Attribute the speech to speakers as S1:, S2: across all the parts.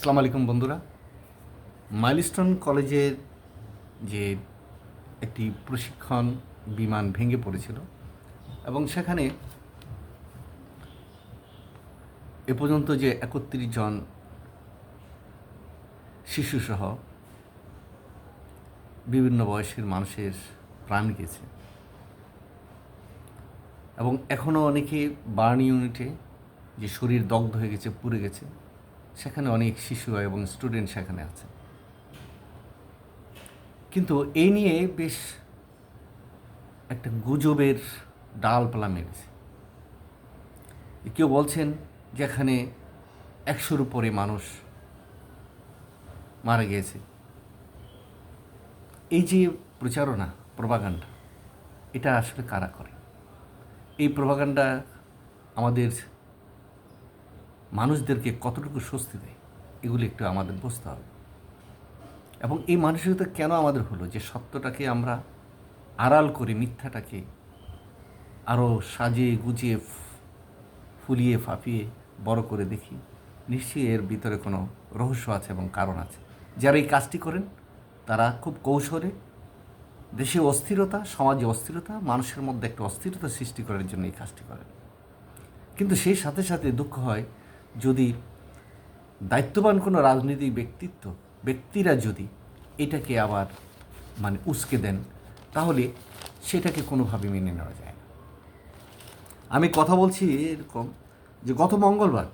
S1: আসসালামু আলাইকুম বন্ধুরা। মাইলস্টোন কলেজের যে একটি প্রশিক্ষণ বিমান ভেঙে পড়েছিল এবং সেখানে এ পর্যন্ত যে একত্রিশ জন শিশুসহ বিভিন্ন বয়সের মানুষের প্রাণ গেছে এবং এখনও অনেকে বার্ন ইউনিটে যে শরীর দগ্ধ হয়ে গেছে, পুড়ে গেছে সেখানে অনেক শিশু এবং স্টুডেন্ট সেখানে আছে। কিন্তু এই নিয়ে বেশ একটা গুজবের ডালপালা মেরেছে। কেউ বলছেন যে এখানে একশোর উপরে মানুষ মারা গিয়েছে। এই যে প্রচারণা প্রভাগান্ডা এটা আসলে কারা করে? এই প্রভাগান্ডা আমাদের মানুষদেরকে কতটুকু স্বস্তি দেয়, এগুলি একটু আমাদের বুঝতে হবে। এবং এই মানসিকতা কেন আমাদের হলো? যে সত্যটাকে আমরা আড়াল করে মিথ্যাটাকে আরও সাজিয়ে, গুজিয়ে ফুলিয়ে, ফাঁপিয়ে বড় করে দেখি, নিশ্চয়ই এর ভিতরে কোনো রহস্য আছে এবং কারণ আছে। যারা এই কাজটি করেন, তারা খুব কৌশলে দেশে অস্থিরতা, সমাজে অস্থিরতা, মানুষের মধ্যে একটা অস্থিরতা সৃষ্টি করার জন্য এই কাজটি করেন। কিন্তু সেই সাথে সাথে দুঃখ হয় যদি দায়িত্ববান কোনো রাজনৈতিক ব্যক্তিত্ব, ব্যক্তিরা যদি এটাকে আবার মানে উস্কে দেন, তাহলে সেটাকে কোনোভাবে মেনে নেওয়া যায় না। আমি কথা বলছি এরকম যে গত মঙ্গলবার,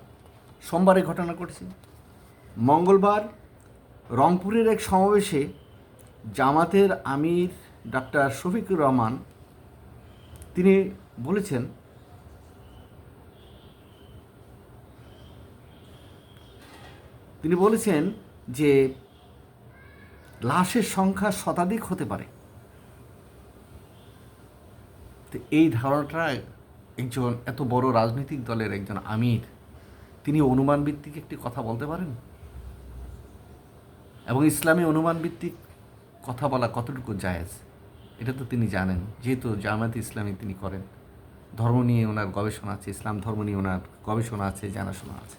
S1: সোমবারে ঘটনা ঘটছে। মঙ্গলবার রংপুরের এক সমাবেশে জামাতের আমির ডাক্তার শফিকুর রহমান, তিনি বলেছেন তিনি বলেছেন যে লাশের সংখ্যা শতাধিক হতে পারে। তো এই ধারণাটা একজন এত বড় রাজনৈতিক দলের একজন আমির, তিনি অনুমান ভিত্তিক একটি কথা বলতে পারেন? এবং ইসলামী অনুমান ভিত্তিক কথা বলা কতটুকু জায়েজ? এটা তো তিনি জানেন, যেহেতু জামায়াত ইসলামী তিনি করেন। ধর্ম নিয়ে ওনার গবেষণা আছে, ইসলাম ধর্ম নিয়ে ওনার গবেষণা আছে, জানাশোনা আছে।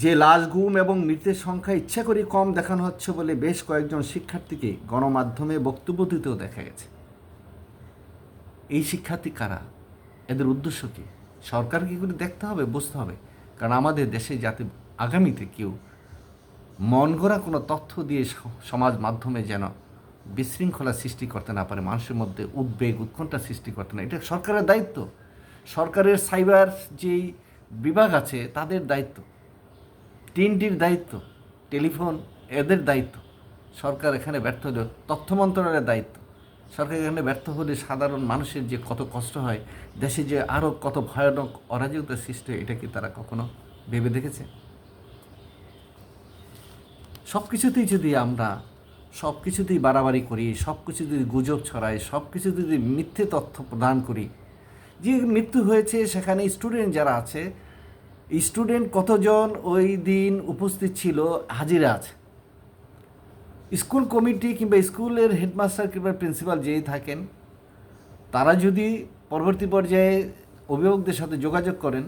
S1: যে লাশ গুম এবং মৃতের সংখ্যা ইচ্ছা করে কম দেখানো হচ্ছে বলে বেশ কয়েকজন শিক্ষার্থীকে গণমাধ্যমে বক্তব্য দিতেও দেখা গেছে। এই শিক্ষার্থী কারা? এদের উদ্দেশ্য কী? সরকারকে এগুলি দেখতে হবে, বুঝতে হবে। কারণ আমাদের দেশে যাতে আগামীতে কেউ মন গড়া কোনো তথ্য দিয়ে সমাজ মাধ্যমে যেন বিশৃঙ্খলা সৃষ্টি করতে না পারে, মানুষের মধ্যে উদ্বেগ, উৎকণ্ঠা সৃষ্টি করতে না এটা সরকারের দায়িত্ব। সরকারের সাইবার যেই বিভাগ আছে, তাদের দায়িত্ব। তিনটির দায়িত্ব, টেলিফোন এদের দায়িত্ব। সরকার এখানে ব্যর্থ হলে, তথ্য মন্ত্রণালয়ের দায়িত্ব। সরকার এখানে ব্যর্থ হলে সাধারণ মানুষের যে কত কষ্ট হয়, দেশে যে আরও কত ভয়ানক অরাজকতা সৃষ্টি হয়, এটা কি তারা কখনো ভেবে দেখেছে? সব কিছুতেই যদি আমরা সব কিছুতেই বাড়াবাড়ি করি সব কিছু যদি গুজব ছড়াই সব কিছু যদি মিথ্যে তথ্য প্রদান করি, যে মৃত্যু হয়েছে সেখানে স্টুডেন্ট যারা আছে স্টুডেন্ট কতজন ওই দিন উপস্থিত ছিল? হাজিরা আছে। স্কুল কমিটি কিংবা স্কুলের হেডমাস্টার কিংবা প্রিন্সিপাল যেই থাকেন, তারা যদি পরবর্তী পর্যায়ে অভিভাবকদের সাথে যোগাযোগ করেন,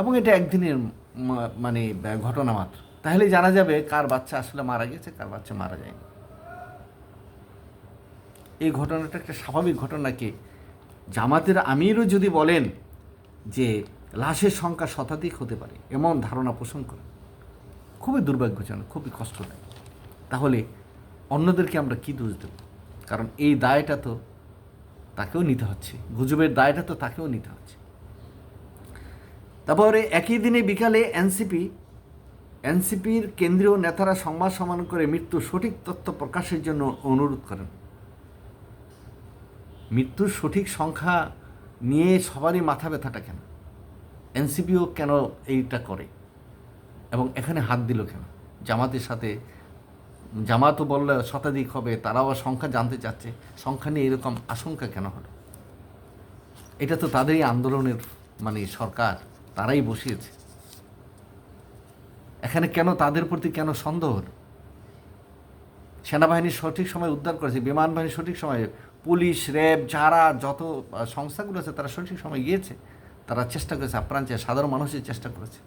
S1: এবং এটা একদিনের মানে ঘটনা মাত্র, তাহলে জানা যাবে কার বাচ্চা আসলে মারা গেছে, কার বাচ্চা মারা যায়নি। এই ঘটনাটা একটা স্বাভাবিক ঘটনাকে জামাতের আমিরও যদি বলেন যে লাশের সংখ্যা শতাধিক হতে পারে, এমন ধারণা পোষণ করে। খুবই দুর্ভাগ্যজনক, খুবই কষ্টদায়ক। তাহলে অন্যদেরকে আমরা কী দোষ দেব? কারণ এই দায়টা তো তাকেও নিতে হচ্ছে, গুজবের দায়টা তো তাকেও নিতে হচ্ছে। তারপরে একই দিনে বিকালে এনসিপি, এনসিপির কেন্দ্রীয় নেতারা সংবাদ সম্মেলন করে মৃত্যুর সঠিক তথ্য প্রকাশের জন্য অনুরোধ করেন। মৃত্যুর সঠিক সংখ্যা নিয়ে সবারই মাথা ব্যথাটা কেন? এনসিপিও কেন এইটা করে? এবং এখানে হাত দিল কেন? জামাতের সাথে, জামাতও বললে শতাধিক হবে, তারাও সংখ্যা জানতে চাচ্ছে। সংখ্যা নিয়ে এরকম আশঙ্কা কেন হলো? এটা তো তাদেরই আন্দোলনের মানে সরকার, তারাই বসিয়েছে। এখানে কেন তাদের প্রতি কেন সন্দেহ হলো? সেনাবাহিনী সঠিক সময় উদ্ধার করেছে, বিমান বাহিনী সঠিক সময়ে, পুলিশ, র্যাব, যারা যত সংস্থাগুলো আছে তারা সঠিক সময় গিয়েছে। তারা চেষ্টা করেছে, আপ্রাণ চেয়ে সাধারণ মানুষের চেষ্টা করেছে।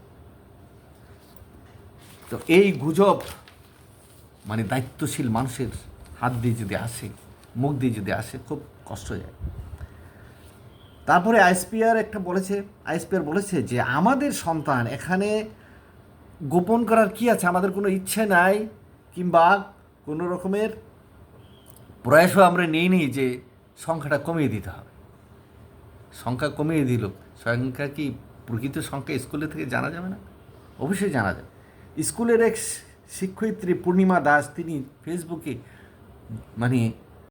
S1: তো এই গুজব মানে দায়িত্বশীল মানুষের হাত দিয়ে যদি আসে, মুখ দিয়ে যদি আসে, খুব কষ্ট যায় তারপরে আইসপিআর একটা বলেছে আইসপিআর বলেছে যে আমাদের সন্তান এখানে গোপন করার কি আছে? আমাদের কোনো ইচ্ছে নাই কিংবা কোনো রকমের প্রয়াসও আমরা নেই নি যে সংখ্যাটা কমিয়ে দিতে হবে। সংখ্যা কমিয়ে দিল। সংখ্যা কি প্রকৃত সংখ্যা স্কুলে থেকে জানা যাবে না? অবশ্যই জানা যাবে। স্কুলের এক শিক্ষয়িত্রী পূর্ণিমা দাস, তিনি ফেসবুকে মানে